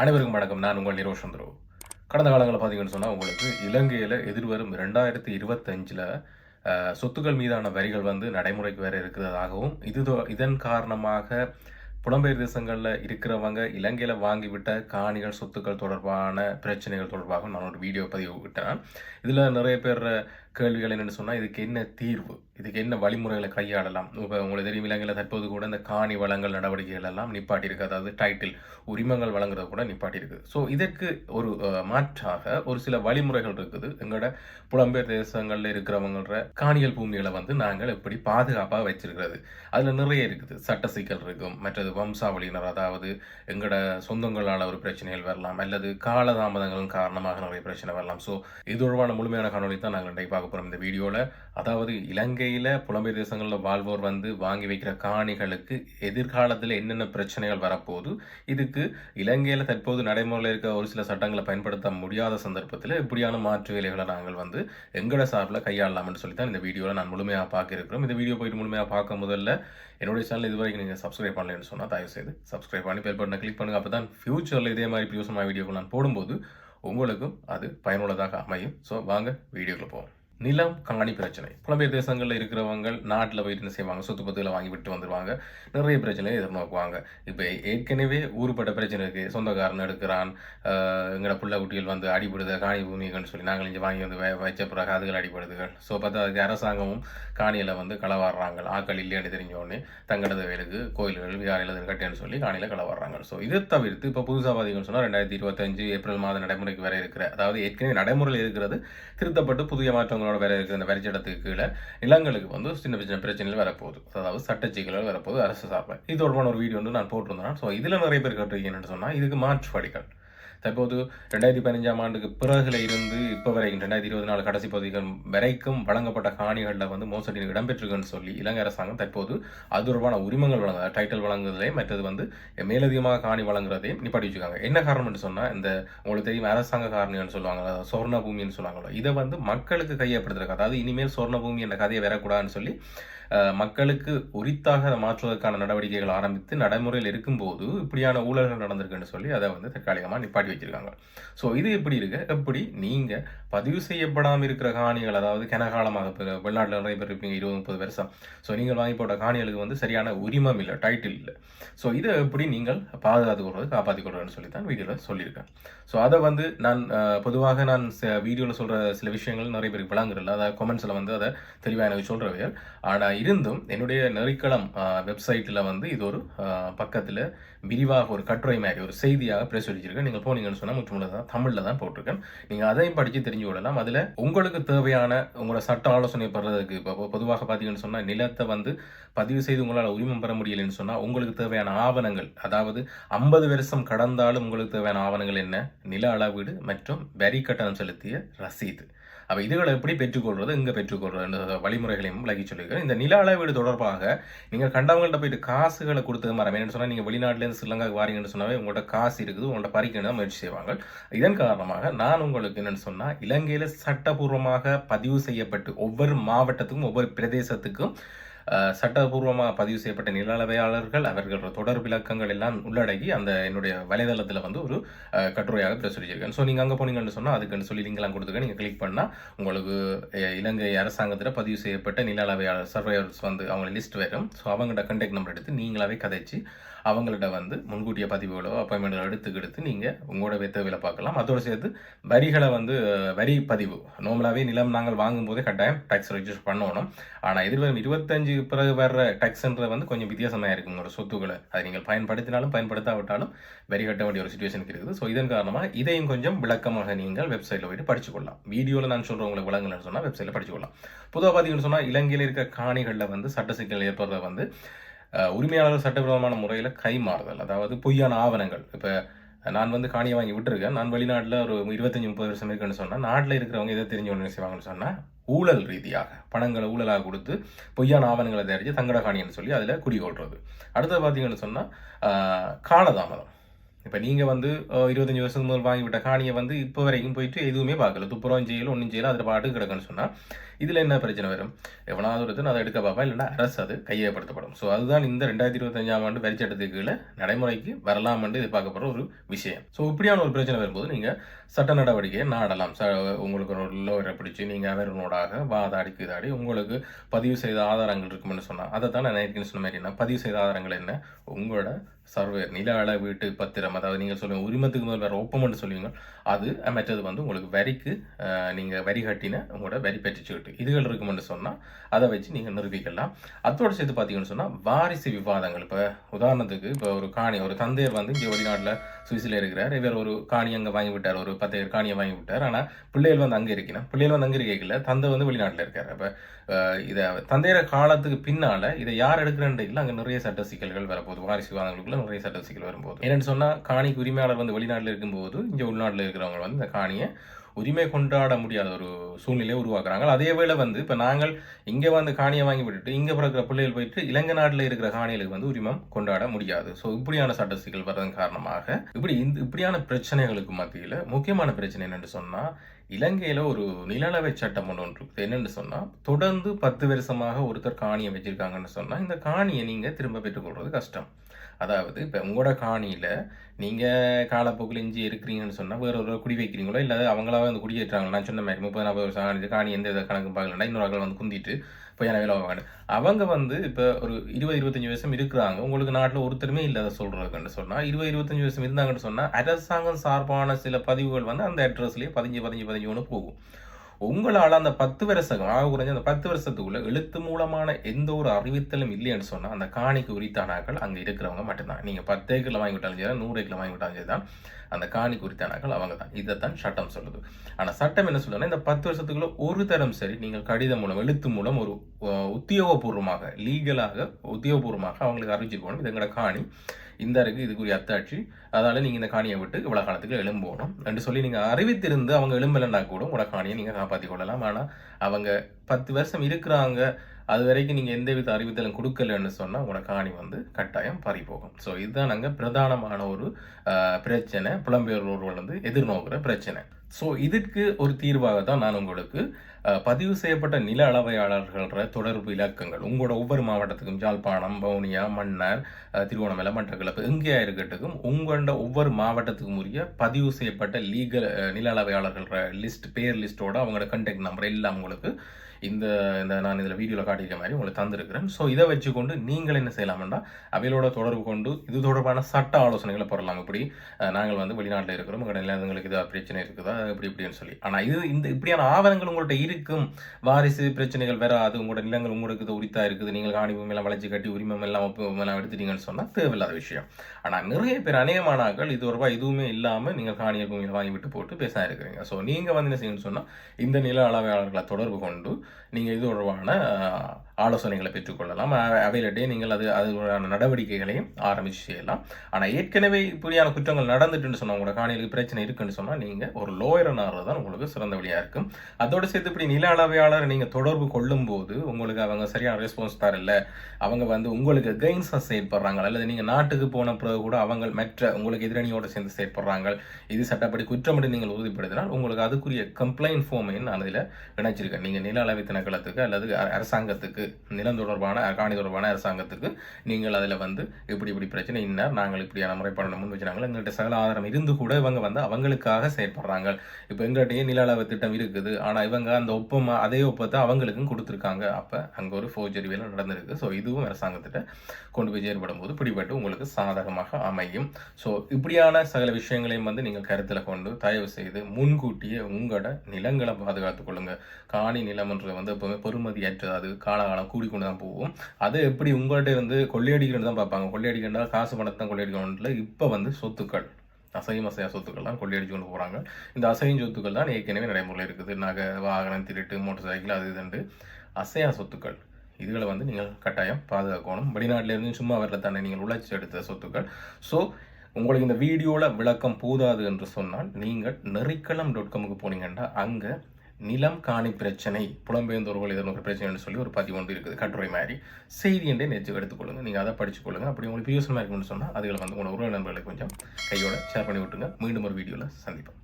அனைவருக்கும் வணக்கம். நான் உங்கள் நிரோஷ் சந்திரோ. கடந்த காலங்களில் பார்த்தீங்கன்னு சொன்னால் உங்களுக்கு இலங்கையில் எதிர்வரும் ரெண்டாயிரத்தி இருபத்தஞ்சில் சொத்துக்கள் மீதான வரிகள் வந்து நடைமுறைக்கு வேறு இருக்கிறதாகவும் இது இதன் காரணமாக புலம்பெயர் தேசங்களில் இருக்கிறவங்க இலங்கையில் வாங்கிவிட்ட காணிகள் சொத்துக்கள் தொடர்பான பிரச்சனைகள் தொடர்பாக நான் ஒரு வீடியோ பதிவு விட்டேன். இதில் நிறைய பேர் கேள்விகள் என்னென்னு சொன்னால் இதுக்கு என்ன தீர்வு? இதுக்கு என்ன வழிமுறைகளை கையாளலாம்? இப்போ உங்களுக்கு தெரியும் இலங்கையில் தற்போது கூட இந்த காணி வளங்கள் நடவடிக்கைகள் எல்லாம் நிப்பாட்டியிருக்கு. அதாவது டைட்டில் உரிமங்கள் வழங்குறது கூட நிப்பாட்டியிருக்கு. ஸோ இதற்கு ஒரு மாற்றாக ஒரு சில வழிமுறைகள் இருக்குது. எங்களோட புலம்பெயர் தேசங்களில் இருக்கிறவங்களோட காணிகள் பூமிகளை வந்து நாங்கள் எப்படி பாதுகாப்பாக வச்சிருக்கிறது. அதில் நிறைய இருக்குது. சட்ட சிக்கல் இருக்கும். மற்றது வம்சாவளியினர் அதாவது எங்களோட சொந்தங்களால் ஒரு பிரச்சனைகள் வரலாம். அல்லது காலதாமதங்களின் காரணமாக நிறைய பிரச்சனை வரலாம். ஸோ இது தொடர்பான முழுமையான காணொலி தான் நாங்கள் இன்றைக்கு பார்க்க போகிறோம் இந்த வீடியோவில் அதாவது இலங்கையில் புலம்பெயர் தேசங்களில் வாழ்வோர் வந்து வாங்கி வைக்கிற காணிகளுக்கு எதிர்காலத்தில் என்னென்ன பிரச்சனைகள் வரப்போகுது? இதுக்கு இலங்கையில் தற்போது நடைமுறையில் இருக்க ஒரு சில சட்டங்களை பயன்படுத்த முடியாத சந்தர்ப்பத்தில் இப்படியான மாற்று வேலைகளை நாங்கள் வந்து எங்களோட சார்பில் கையாளலாம்னு சொல்லி தான் இந்த வீடியோவில் நான் முழுமையாக பார்க்க இருக்கிறோம் இந்த வீடியோ போயிட்டு முழுமையாக பார்க்க முதல்ல என்னுடைய சேனல் இது வரைக்கும் நீங்கள் சப்ஸ்கிரைப் பண்ணலன்னு சொன்னால் தயவு செய்து சப்ஸ்கிரைப் பண்ணி பெல் பட்டனை கிளிக் பண்ணுங்கள் அப்போ தான் ஃபியூச்சரில் இதே மாதிரி பியூசமாக வீடியோக்கள் நான் போடும்போது உங்களுக்கும் அது பயனுள்ளதாக அமையும். ஸோ வாங்க வீடியோக்குள்ளே போவோம். நிலம் காணி பிரச்சனை. புலம்பெயர் தேசங்களில் இருக்கிறவங்க நாட்டில் போயிட்டு என்ன செய்வாங்க? சொத்து பத்துகளை வாங்கி விட்டு வந்துடுவாங்க நிறைய பிரச்சனையை எதிர்நோக்குவாங்க. இப்போ ஏற்கனவே ஊருப்பட்ட பிரச்சனை இருக்குது சொந்தக்காரன் எடுக்கிறான். ஆஹ் எங்களோட புள்ள குட்டிகள் வந்து அடிபடுது. காணி பூமிகள்னு சொல்லி நாங்கள் இங்கே வாங்கி வந்து வ- வச்ச பிறகு அதுகள் அடிபடுதுகள். ஸோ பார்த்தா அதுக்கு அரசாங்கமும் காணியில் வந்து களவாடுறாங்க. ஆக்கள் இல்லையான்னு தெரிஞ்ச உடனே தங்கடத வேலுக்கு கோயில்கள் விகாரிகள் கட்டேன்னு சொல்லி காணியில் களவாடுறாங்க. ஸோ இதை தவிர்த்து இப்போ புதுசாக பார்த்தீங்கன்னு சொன்னால் ரெண்டாயிரத்தி இருபத்தஞ்சு ஏப்ரல் மாத நடைமுறைக்கு வர இருக்கிற அதாவது ஏற்கனவே நடைமுறையில் இருக்கிறது திருத்தப்பட்டு புதிய அவங்களோட வேலை இருக்கிற இந்த வரிச்சடத்துக்கு கீழே நிலங்களுக்கு வந்து சின்ன சின்ன பிரச்சனைகள் வரப்போகுது. அதாவது சட்ட சிக்கல்கள் வரப்போகுது அரசு சார்பில் இது தொடர்பான ஒரு வீடியோ வந்து நான் போட்டிருந்தேன். ஸோ இதில் நிறைய பேர் கேட்டிருக்கீங்கன்னு சொன்னால் இதுக்கு மாற்று வழிகள். தற்போது ரெண்டாயிரத்தி பதினஞ்சாம் ஆண்டுக்கு பிறகுல இருந்து இப்போ வரைக்கும் ரெண்டாயிரத்தி இருபது நாலு கடைசி பகுதிகள் வரைக்கும் வழங்கப்பட்ட காணிகளில் வந்து மோசடி இடம்பெற்றிருக்குன்னு சொல்லி இலங்கை அரசாங்கம் தற்போது அது தொடர்பான உரிமங்கள் வழங்க டைட்டில் வழங்குறதுலே மற்றது வந்து மேலதிகமாக காணி வழங்குறதையும் நிப்பாட்டி வச்சுக்காங்க என்ன காரணம்னு சொன்னால் இந்த உங்களுக்கு தெரியும் அரசாங்க காரணின்னு சொல்லுவாங்களா அதாவது சொர்ண பூமின்னு சொல்லுவாங்களோ இதை வந்து மக்களுக்கு கையப்படுத்துறதுக்கு அதாவது இனிமேல் சொர்ண பூமி என்ற கதையை வரக்கூடாதுன்னு சொல்லி மக்களுக்கு உரித்தாக அதை மாற்றுவதற்கான நடவடிக்கைகள் ஆரம்பித்து நடைமுறையில் இருக்கும்போது இப்படியான ஊழல்கள் நடந்திருக்குன்னு சொல்லி அதை வந்து தற்காலிகமாக நிப்பாட்டி வச்சிருக்காங்க. ஸோ இது எப்படி இருக்கு? எப்படி நீங்கள் பதிவு செய்யப்படாமல் இருக்கிற காணிகள் அதாவது கனகாலமாக இப்போ வெளிநாட்டில் நிறைய பேர் இருப்பீங்க இருபது முப்பது வருஷம். ஸோ நீங்கள் வாங்கி போட்ட காணிகளுக்கு வந்து சரியான உரிமம் இல்லை டைட்டில் இல்லை. ஸோ இதை எப்படி நீங்கள் பாதுகாத்து கொள்வது காப்பாற்றிக் கொள்வதுன்னு சொல்லி தான் வீடியோவில் சொல்லியிருக்கேன். ஸோ அதை வந்து நான் பொதுவாக நான் வீடியோவில் சொல்கிற சில விஷயங்கள் நிறைய பேருக்கு விளங்குறதில்ல அதாவது கமெண்ட்ஸில் வந்து அதை தெளிவாக எனக்கு சொல்கிறவையல் ஆனால் இருந்தும் என்னுடைய நெறிக்களம் வெப்சைட்டில் வந்து இது ஒரு பக்கத்தில் விரிவாக ஒரு கட்டுரை மாதிரி ஒரு செய்தியாக பிரசுரிச்சிருக்கேன். நீங்கள் போனீங்கன்னு சொன்னால் முற்றுமுள்ள தான் தமிழில் தான் போட்டிருக்கேன். நீங்கள் அதையும் படித்து தெரிஞ்சு கொள்ளலாம். அதில் உங்களுக்கு தேவையான உங்களோட சட்ட ஆலோசனை பெறதுக்கு இப்போ பொதுவாக பார்த்தீங்கன்னு சொன்னால் நிலத்தை வந்து பதிவு செய்து உங்களால் உரிமம் பெற முடியலைன்னு சொன்னால் உங்களுக்கு தேவையான ஆவணங்கள் அதாவது ஐம்பது வருஷம் கடந்தாலும் உங்களுக்கு தேவையான ஆவணங்கள் என்ன? நில அளவீடு மற்றும் வரி கட்டணம் செலுத்திய ரசீது. அப்போ இதுகளை எப்படி பெற்றுக்கொள்வது இங்கே பெற்றுக்கொள்வது என்ற வழிமுறைகளையும் விளக்கி சொல்லியிருக்கேன் இந்த நில அளவீடு தொடர்பாக நீங்கள் கண்டவங்கள்ட்ட போயிட்டு காசுகளை கொடுத்தது மரம். என்னன்னு சொன்னால் நீங்கள் வெளிநாட்டிலேருந்து ஸ்ரீலங்காவுக்கு வாரீங்கன்னு சொன்னாவே உங்கள்ட்ட காசு இருக்குது உங்கள்ட்ட பறிக்கணும் முயற்சி செய்வாங்க. இதன் காரணமாக நான் உங்களுக்கு என்னென்னு சொன்னால் இலங்கையில் சட்டபூர்வமாக பதிவு செய்யப்பட்டு ஒவ்வொரு மாவட்டத்துக்கும் ஒவ்வொரு பிரதேசத்துக்கும் சட்டபூர்வமாக பதிவு செய்யப்பட்ட நில அளவையாளர்கள் அவர்களோட தொடர் விளக்கங்கள் எல்லாம் உள்ளடக்கி அந்த என்னுடைய வலைதளத்தில் வந்து ஒரு கட்டுரையாக பிரசுரிச்சிருக்கேன். ஸோ நீங்கள் அங்கே போனீங்கன்னு சொன்னால் அதுக்குன்னு சொல்லி லிங்க்லாம் கொடுத்துருக்கேன் நீங்கள் கிளிக் பண்ணால் உங்களுக்கு இலங்கை அரசாங்கத்தில் பதிவு செய்யப்பட்ட நில அளவையாளர் சர்வேயர்ஸ் வந்து அவங்க லிஸ்ட் வரும். ஸோ அவங்கள்ட்ட கண்டெக்ட் நம்பர் எடுத்து நீங்களாவே கதைச்சு அவங்கள்ட்ட வந்து முன்கூட்டிய பதிவுகளோ அப்பாயின்மெண்ட்டோ எடுத்து நீங்கள் உங்களோட வித்தவில பார்க்கலாம். அதோடு சேர்த்து வரிகளை வந்து வரி பதிவு. நார்மலாகவே நிலம் நாங்கள் வாங்கும்போதே கட்டாயம் டேக்ஸ் ரெஜிஸ்டர் பண்ணணும். ஆனால் எதிர்வரும் இருபத்தஞ்சு பிறகு வர்ற டேக்ஸ்ன்றது வந்து கொஞ்சம் வித்தியாசமாக இருக்கும் உங்களோட சொத்துக்களை அதை நீங்கள் பயன்படுத்தினாலும் பயன்படுத்தாவிட்டாலும் வரி கட்ட வேண்டிய ஒரு சுச்சுவேஷனுக்கு இருக்குது. ஸோ இதன் காரணமாக இதையும் கொஞ்சம் விளக்கமாக நீங்கள் வெப்சைட்டில் போயிட்டு படிச்சுக்கொள்ளலாம். வீடியோவில் நான் சொல்கிற உங்களுக்கு விளங்கலன்னு சொன்னால் வெப்சைட்டில் படிச்சுக்கொள்ளலாம். பொதுவாக பார்த்தீங்கன்னு சொன்னால் இலங்கையில் இருக்க காணிகளில் வந்து சட்ட சிக்கல் ஏற்படுறத வந்து உரிமையாளர் சட்டவிரோதமான முறையில் கைமாறுதல் அதாவது பொய்யான ஆவணங்கள். இப்போ நான் வந்து காணியை வாங்கி விட்டுருக்கேன். நான் வெளிநாட்டில் ஒரு இருபத்தஞ்சி முப்பது வருஷம் இருக்குன்னு சொன்னால் நாட்டில் இருக்கிறவங்க எதை தெரிஞ்சு ஒன்று செய்வாங்கன்னு சொன்னால் ஊழல் ரீதியாக பணங்களை ஊழலாக கொடுத்து பொய்யான ஆவணங்களை தயாரித்து தங்கட காணின்னு சொல்லி அதில் குடிகொள்வது அடுத்தது பார்த்தீங்கன்னு சொன்னால் காலதாமதம். இப்போ நீங்கள் வந்து இருபத்தஞ்சி வருஷத்துக்கு முதல் வாங்கி விட்ட காணியை வந்து இப்போ வரைக்கும் போயிட்டு எதுவுமே பார்க்கல. துப்புரம் செய்யல ஒன்றும் செய்யல அதில் பாட்டு கிடக்குன்னு சொன்னால் இதில் என்ன பிரச்சனை வரும்? எவனாவது ஒருத்தன் அதை எடுக்க பார்ப்பா இல்லைன்னா அரசு அது கையகப்படுத்தப்படும். ஸோ அதுதான் இந்த ரெண்டாயிரத்தி இருபத்தஞ்சாம் ஆண்டு வரி சட்டத்துக்கு கீழே நடைமுறைக்கு வரலாம் என்று எதிர்பார்க்கப்படுற ஒரு விஷயம். ஸோ இப்படியான ஒரு பிரச்சனை வரும்போது நீங்கள் சட்ட நடவடிக்கையை நாடலாம். ச உங்களுக்கு ஒரு லோயரை பிடிச்சி நீங்கள் அவரோடாக வாதாடி இதாடி உங்களுக்கு பதிவு செய்த ஆதாரங்கள் இருக்கும்னு சொன்னால் அதை தான் நான் ஏற்கனவே சொன்ன மாதிரி என்ன? பதிவு செய்த ஆதாரங்கள் என்ன? உங்களோட சர்வே நில அள வீட்டு பத்திரம் அதாவது நீங்கள் சொல்லுங்க உரிமத்துக்கு முதல் வேறு ஒப்பமெண்ட் சொல்லுவீங்க அது மற்றது வந்து உங்களுக்கு வரிக்கு நீங்கள் வரி கட்டின உங்களோட வரி பெற்றுச்சுக்கிட்டு இதுகள் இருக்குமென்னு சொன்னால் அதை வச்சு நீங்கள் நிரூபிக்கலாம். அதோடு சேர்த்து பார்த்தீங்கன்னு சொன்னால் வாரிசு விவாதங்கள். இப்போ உதாரணத்துக்கு இப்போ ஒரு காணி ஒரு தந்தையர் வந்து இங்கே வெளிநாட்டில் சுவிஸில் இருக்கிறார். இவர் ஒரு காணி அங்கே வாங்கி விட்டார் ஒரு பத்து காணியை வாங்கி விட்டார். ஆனால் பிள்ளைகள் வந்து அங்கே இருக்கணும். பிள்ளைகள் வந்து அங்கே இருக்கல தந்தை வந்து வெளிநாட்டில் இருக்கார். அப்போ இதை தந்தையர காலத்துக்கு பின்னால் இதை யார் எடுக்கிறேன் இல்லை அங்கே நிறைய சட்ட சிக்கல்கள் வரப்போகுது. வாரிசு விவாதங்களுக்குள்ள நிறைய சட்ட சிக்கல் வரும்போது. என்னென்னு சொன்னால் காணிக்கு உரிமையாளர் வந்து வெளிநாட்டில் இருக்கும்போது இங்கே உள்நாட்டில் இருக்கிறவங்க வந்து இந்த காணியை உரிமை கொண்டாட முடியாத ஒரு சூழ்நிலையை உருவாக்குறாங்க. அதே வேளை வந்து இப்போ நாங்கள் இங்கே வந்து காணியை வாங்கி விட்டுட்டு இங்கே பிறக்கிற பிள்ளைகள் போயிட்டு இலங்கை நாட்டில் இருக்கிற காணிகளுக்கு வந்து உரிமம் கொண்டாட முடியாது. ஸோ இப்படியான சட்ட சிக்கல் வர்றதன் காரணமாக இப்படி இந்த இப்படியான பிரச்சனைகளுக்கு மத்தியில் முக்கியமான பிரச்சனை என்னென்னு சொன்னால் இலங்கையில் ஒரு நிலநவை சட்டம் ஒன்று ஒன்று இருக்குது. என்னென்னு சொன்னால் தொடர்ந்து பத்து வருஷமாக ஒருத்தர் காணியை வச்சுருக்காங்கன்னு சொன்னால் இந்த காணியை நீங்கள் திரும்ப பெற்றுக்கொள்வது கஷ்டம். அதாவது இப்போ உங்களோட காணியில் நீங்கள் காலப்போக்கில் இஞ்சி இருக்கிறீங்கன்னு சொன்னால் வேற ஒரு குடி வைக்கிறீங்களோ இல்லை அவங்களாவே வந்து குடியேற்றாங்க நான் சொன்ன மாதிரி முப்பது நாற்பது வருஷம் காணி எந்த வித கணக்கு பார்க்கலன்னா இன்னொரு ஆக்கள் வந்து குந்திட்டு போய் எனக்கு வேலை வாங்க அவங்க வந்து இப்போ ஒரு இருபது இருபத்தஞ்சி வருஷம் இருக்கிறாங்க. உங்களுக்கு நாட்டில் ஒருத்தருமே இல்லை அதை சொல்கிறதுன்னு சொன்னால் இருபது இருபத்தஞ்சி வருஷம் இருந்தாங்கன்னு சொன்னால் அரசாங்கம் சார்பான சில பதிவுகள் வந்து அந்த அட்ரஸ்லேயே பதிஞ்சு பதிஞ்சு பதிஞ்சு ஒன்று போகும். உங்களால் அந்த பத்து வருஷம் ஆக குறைஞ்ச அந்த பத்து வருஷத்துக்குள்ள எழுத்து மூலமான எந்த ஒரு அறிவித்தலும் இல்லைன்னு சொன்னால் அந்த காணிக்கு உரித்தானாக்கள் அங்கே இருக்கிறவங்க மட்டும்தான். நீங்கள் பத்து ஏக்கரில் வாங்கி விட்டாலும் சரி நூறு ஏக்கரில் வாங்கி விட்டாலும் சரி தான் அந்த காணிக்கு உரித்தானாக்கள் அவங்க தான் இதைத்தான் சட்டம் சொல்லுது. ஆனால் சட்டம் என்ன சொல்லுதுன்னா இந்த பத்து வருஷத்துக்குள்ள ஒரு தரம் சரி நீங்கள் கடிதம் மூலம் எழுத்து மூலம் ஒரு உத்தியோகபூர்வமாக லீகலாக உத்தியோகபூர்வமாக அவங்களுக்கு அறிவிச்சிருக்கணும் இது எங்களோட காணி. இந்த இருக்கு இதுக்குரிய அத்தாட்சி. அதனால நீங்கள் இந்த காணியை விட்டு இவ்வளோ காலத்துக்கு எழும்போகணும் என்று சொல்லி நீங்கள் அறிவித்திருந்து அவங்க எழும்பலைன்னா கூட உங்களோட காணியை நீங்கள் காப்பாற்றி கொள்ளலாம். ஆனால் அவங்க பத்து வருஷம் இருக்கிறாங்க. அது வரைக்கும் நீங்கள் எந்த வித அறிவித்தலும் கொடுக்கலன்னு சொன்னால் உங்களோட காணி வந்து கட்டாயம் பறி போகும் ஸோ இதுதான் நாங்கள் பிரதானமான ஒரு பிரச்சனை. புலம்பெயர்வோர்கள் வந்து எதிர்நோக்கிற பிரச்சனை. ஸோ இதுக்கு ஒரு தீர்வாக தான் நான் உங்களுக்கு பதிவு செய்யப்பட்ட நில அளவையாளர்கள தொடர்பு இலக்கங்கள் உங்களோட ஒவ்வொரு மாவட்டத்துக்கும் ஜாழ்ப்பாணம் வவுனியா மன்னார் திருவோணமலை மட்டக்களப்பு எங்கேயா இருக்கட்டுக்கும் உங்களோட ஒவ்வொரு மாவட்டத்துக்கும் உரிய பதிவு செய்யப்பட்ட லீகல் நில அளவையாளர்கள லிஸ்ட் பேர் லிஸ்ட்டோட அவங்களோட கண்டெக்ட் நம்பர் எல்லாம் உங்களுக்கு இந்த இந்த நான் இதில் வீடியோவில் காட்டியிருக்க மாதிரி உங்களுக்கு தந்திருக்கிறேன். ஸோ இதை வச்சுக்கொண்டு நீங்கள் என்ன செய்யலாம்னா அவையோட தொடர்பு கொண்டு இது தொடர்பான சட்ட ஆலோசனைகளை பெறலாம் இப்படி நாங்கள் வந்து வெளிநாட்டில் இருக்கிறோம். உங்களோட நிலங்களுக்கு இதாக பிரச்சனை இருக்குதா? இப்படி இப்படின்னு சொல்லி. ஆனால் இது இந்த இப்படியான ஆவணங்கள் உங்கள்கிட்ட இருக்கும். வாரிசு பிரச்சனைகள் வராது. உங்களோட நிலங்கள் உங்களுக்கு இது உரித்தா இருக்குது. நீங்கள் காணி எல்லாம் வளைச்சி கட்டி உரிமம் எல்லாம் எல்லாம் எடுத்துட்டீங்கன்னு சொன்னால் தேவையில்லாத விஷயம். ஆனால் நிறைய பேர் அநேகமானாக்கள் இது ஒருபா எதுவுமே இல்லாமல் நீங்கள் காணியல் பூமியில் வாங்கி விட்டு போட்டு பேச இருக்கிறீங்க. ஸோ நீங்கள் வந்து என்ன செய்யணும்னு சொன்னால் இந்த நில அளவையாளர்களை தொடர்பு கொண்டு நீங்கள் இது உருவான ஆலோசனைகளை பெற்றுக்கொள்ளலாம் அவையிலட்டே நீங்கள் அது அதுக்கான நடவடிக்கைகளையும் ஆரம்பித்து செய்யலாம். ஆனால் ஏற்கனவே இப்படியான குற்றங்கள் நடந்துட்டுன்னு சொன்னால் உங்களோட காணிகளுக்கு பிரச்சனை இருக்குன்னு சொன்னால் நீங்கள் ஒரு லோயரை நாடுறது தான் உங்களுக்கு சிறந்த வழியாக இருக்கும். அதோடு சேர்த்து இப்படி நில அளவையாளர் நீங்கள் தொடர்பு கொள்ளும் போது உங்களுக்கு அவங்க சரியான ரெஸ்பான்ஸ் தரல. அவங்க வந்து உங்களுக்கு கெயின்ஸாக செயல்படுறாங்க. அல்லது நீங்கள் நாட்டுக்கு போன பிறகு கூட அவங்க மற்ற உங்களுக்கு எதிரணியோடு சேர்ந்து செயல்படுறாங்க. இது சட்டப்படி குற்றம் நீங்கள் உறுதிப்படுத்தினால் உங்களுக்கு அதுக்குரிய கம்ப்ளைண்ட் ஃபார்மையும் நான் அதில் இணைச்சிருக்கேன். நீங்கள் நில அளவை திணைக்களத்துக்கு அல்லது அரசாங்கத்துக்கு நிலம் தொடர்பான காணி தொடர்பான அரசாங்கத்துக்கு நீங்கள் அதில் வந்து இப்படி இப்படி பிரச்சனை இன்னார் நாங்கள் இப்படியான முறைப்பாடு முன் வச்சுனாங்க எங்கள்கிட்ட சகல ஆதாரம் இருந்து கூட இவங்க வந்து அவங்களுக்காக செயற்படுறாங்க. இப்போ எங்கள்கிட்டயே நில அளவு திட்டம் இருக்குது. ஆனால் இவங்க அந்த ஒப்பம் அதே ஒப்பத்தை அவங்களுக்கும் கொடுத்துருக்காங்க. அப்போ அங்கே ஒரு ஃபோர்ஜரி வேலை நடந்திருக்கு. ஸோ இதுவும் அரசாங்கத்திட்ட கொண்டு போய் செயற்படும் போது பிடிபட்டு உங்களுக்கு சாதகமாக அமையும். ஸோ இப்படியான சகல விஷயங்களையும் வந்து நீங்கள் கருத்தில் கொண்டு தயவு செய்து முன்கூட்டியே உங்களோட நிலங்களை பாதுகாத்துக் கொள்ளுங்க. காணி நிலம் என்று நிலம்ன்றது வந்து எப்பவுமே பெருமதியற்றது அது காலகாலம் கூடிக்கொண்டு தான் போகும். அது எப்படி உங்கள்கிட்ட வந்து கொள்ளையடிக்கிறது தான் பார்ப்பாங்க. கொள்ளையடிக்கிறதா காசு பணத்தை தான் கொள்ளையடிக்கணும்ல. இப்போ வந்து சொத்துக்கள் அசையும் அசையா சொத்துக்கள் தான் கொள்ளையடிச்சு கொண்டு போகிறாங்க இந்த அசையும் சொத்துக்கள் தான் ஏற்கனவே நடைமுறையில் இருக்குது. நகை வாகனம் திருட்டு மோட்டர் சைக்கிள் அது இதுண்டு அசையா சொத்துக்கள் இதுகளை வந்து நீங்கள் கட்டாயம் பாதுகாக்கணும். வெளிநாட்டிலேருந்து சும்மா வரல தானே நீங்கள் உழைச்சி எடுத்த சொத்துக்கள். ஸோ உங்களுக்கு இந்த வீடியோவில் விளக்கம் போதாது என்று சொன்னால் நீங்கள் நெறிக்களம் டாட் காமுக்கு போனீங்கன்னா அங்கே நிலம் காணி பிரச்சனை புலம்பெயர்ந்தோர்கள் ஏதோ ஒரு பிரச்சனைன்னு சொல்லி ஒரு பதிவு ஒன்று இருக்குது. கட்டுரை மாதிரி. செய்தி என்று நெச்சு எடுத்துக்கொள்ளுங்க நீங்கள் அதை படிச்சுக்கொள்ளுங்க அப்படி உங்களுக்கு யூஸ்ஃபுல்லாக இருக்குன்னு சொன்னால் அதுகளை வந்து உங்களோட உறவு நண்பர்களை கொஞ்சம் கையோட ஷேர் பண்ணி விட்டுங்க மீண்டும் ஒரு வீடியோவில் சந்திப்போம்.